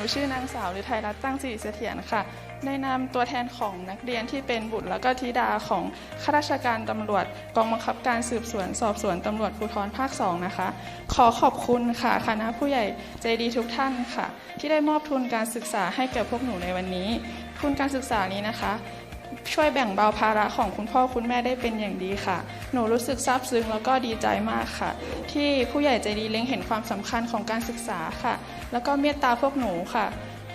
หนูชื่อนางสาวฤทัยรัตน์ตั้งสิริเสถียรค่ะ ในนามตัวแทนของนักเรียนที่เป็นบุตรแล้วก็ธิดาของข้าราชการตำรวจกองบังคับการสืบสวนสอบสวนตำรวจภูธรภาคสองนะคะ ขอขอบคุณค่ะคณะผู้ใหญ่ใจดีทุกท่านค่ะ ที่ได้มอบทุนการศึกษาให้แก่พวกหนูในวันนี้ ทุนการศึกษานี้นะคะ ช่วยแบ่งเบาภาระของคุณพ่อคุณแม่ได้เป็นอย่างดีค่ะ หนูรู้สึกซาบซึ้งแล้วก็ดีใจมากค่ะ ที่ผู้ใหญ่ใจดีเล็งเห็นความสำคัญของการศึกษาค่ะ แล้วก็เมตตาพวกหนูค่ะ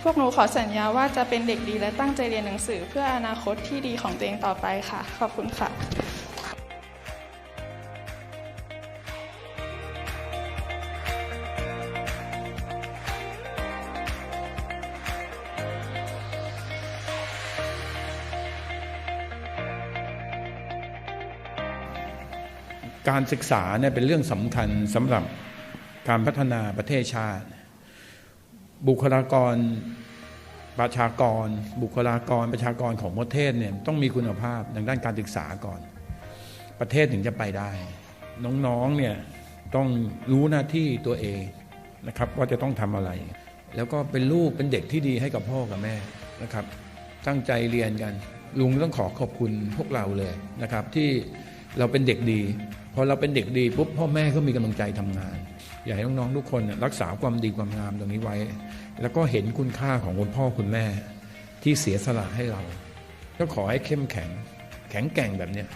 พวกหนูขอสัญญาว่าจะเป็นเด็กดีและตั้งใจเรียนหนังสือ เพื่ออนาคตที่ดีของตัวเองต่อไปค่ะ ขอบคุณค่ะ การศึกษาเนี่ยเป็นเรื่องสำคัญสำหรับการพัฒนาประเทศชาติ บุคลากรประชากร บุคลากรประชากรของประเทศเนี่ยต้องมีคุณภาพทางด้านการศึกษาก่อน ประเทศถึงจะไปได้ น้องๆเนี่ยต้องรู้หน้าที่ตัวเองนะครับว่าจะต้องทำอะไร แล้วก็เป็นลูกเป็นเด็กที่ดีให้กับพ่อกับแม่นะครับ ตั้งใจเรียนกัน ลุงต้องขอขอบคุณพวกเราเลยนะครับที่ เราเป็นเด็กดีพอเราเป็นเด็กดีปุ๊บพ่อแม่ก็มีกำลังใจทำงาน อยากให้น้องๆทุกคนรักษาความดีความงามตรงนี้ไว้ แล้วก็เห็นคุณค่าของคุณพ่อคุณแม่ที่เสียสละให้เรา ก็ขอให้เข้มแข็งแข็งแกร่งแบบเนี้ย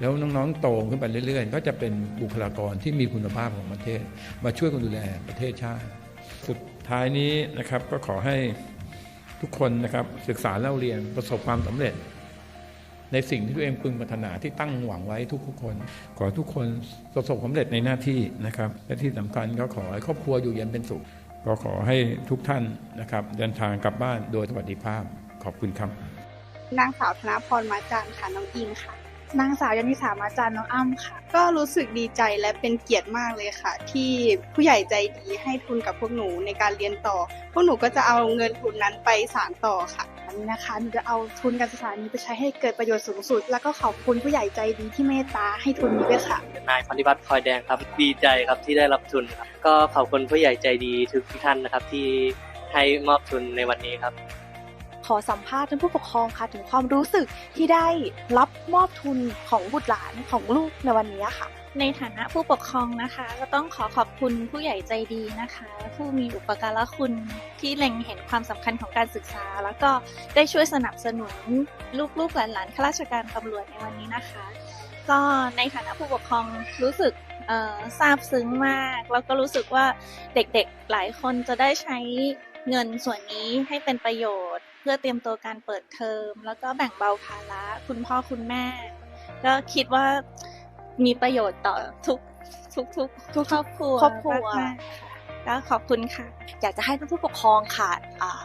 แล้วน้องๆโตขึ้นไปเรื่อยๆ ก็จะเป็นบุคลากรที่มีคุณภาพของประเทศ มาช่วยกันดูแลประเทศชาติ สุดท้ายนี้นะครับก็ขอให้ทุกคนนะครับศึกษาเล่าเรียนประสบความสำเร็จ ในสิ่งที่ตัวเองพึงปรารถนาที่ตั้งหวังไว้ทุกๆคน ขอทุกคนประสบความสำเร็จในหน้าที่นะครับ และที่สำคัญก็ขอให้ครอบครัวอยู่เย็นเป็นสุข ก็ขอให้ทุกท่านนะครับ เดินทางกลับบ้านโดยสวัสดิภาพ ขอบคุณครับนางสาวธนพรมาจันทร์ค่ะน้องอิงค่ะนางสาวยานิสามาจันทร์น้องอ้ำค่ะ ก็รู้สึกดีใจและเป็นเกียรติมากเลยค่ะ ที่ผู้ใหญ่ใจดีให้ทุนกับพวกหนูในการเรียนต่อ พวกหนูก็จะเอาเงินทุนนั้นไปสานต่อค่ะ นนี้นะคะหนูจะเอาทุนการศึกษานี้ไปใช้ให้เกิดประโยชน์สูงสุด แล้วก็ขอบคุณผู้ใหญ่ใจดีที่เมตตาให้ทุนนี้ด้วยค่ะ นายพันธิวัติพลอยแดงครับดีใจครับที่ได้รับทุนครับก็ขอบคุณผู้ใหญ่ใจดีทุกท่านนะครับที่ให้มอบทุนในวันนี้ครับ ขอสัมภาษณ์ท่านผู้ปกครองค่ะ ถึงความรู้สึกที่ได้รับมอบทุนของบุตรหลานของลูกในวันนี้ค่ะ ในฐานะผู้ปกครองนะคะ ก็ต้องขอขอบคุณผู้ใหญ่ใจดีนะคะ ผู้มีอุปการะคุณที่เล็งเห็นความสำคัญของการศึกษา แล้วก็ได้ช่วยสนับสนุนลูกๆหลานๆข้าราชการตำรวจในวันนี้นะคะ ก็ในฐานะผู้ปกครองรู้สึกซาบซึ้งมาก แล้วก็รู้สึกว่าเด็กๆหลายคนจะได้ใช้เงินส่วนนี้ให้เป็นประโยชน์ พื่อเตรียมตัวการเปิดเทอม แล้วก็แบ่งเบาภาระคุณพ่อคุณแม่ ก็คิดว่ามีประโยชน์ต่อทุกทุกทุกทุกครอบครัวครอบครัวมากๆค่ะก็ขอบคุณค่ะ อยากจะให้ท่านผู้ปกครองค่ะอ่า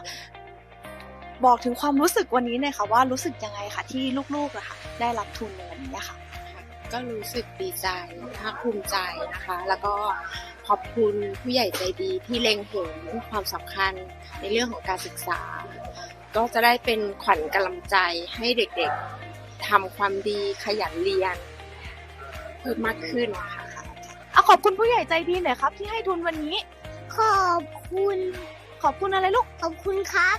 บอกถึงความรู้สึกวันนี้หน่อยค่ะว่ารู้สึกยังไงค่ะที่ลูกๆอะค่ะ ได้รับทุนในวันนี้ค่ะ ก็รู้สึกดีใจภาคภูมิใจนะคะ แล้วก็ขอบคุณผู้ใหญ่ใจดีที่เล็งเห็นความสำคัญในเรื่องของการศึกษา ก็จะได้เป็นขวัญกำลังใจให้เด็กๆทำความดีขยันเรียน เพิ่มมากขึ้นนะคะเอาขอบคุณผู้ใหญ่ใจดีหน่อยครับ ที่ให้ทุนวันนี้ ขอบคุณ ขอบคุณอะไรลูก ขอบคุณครับ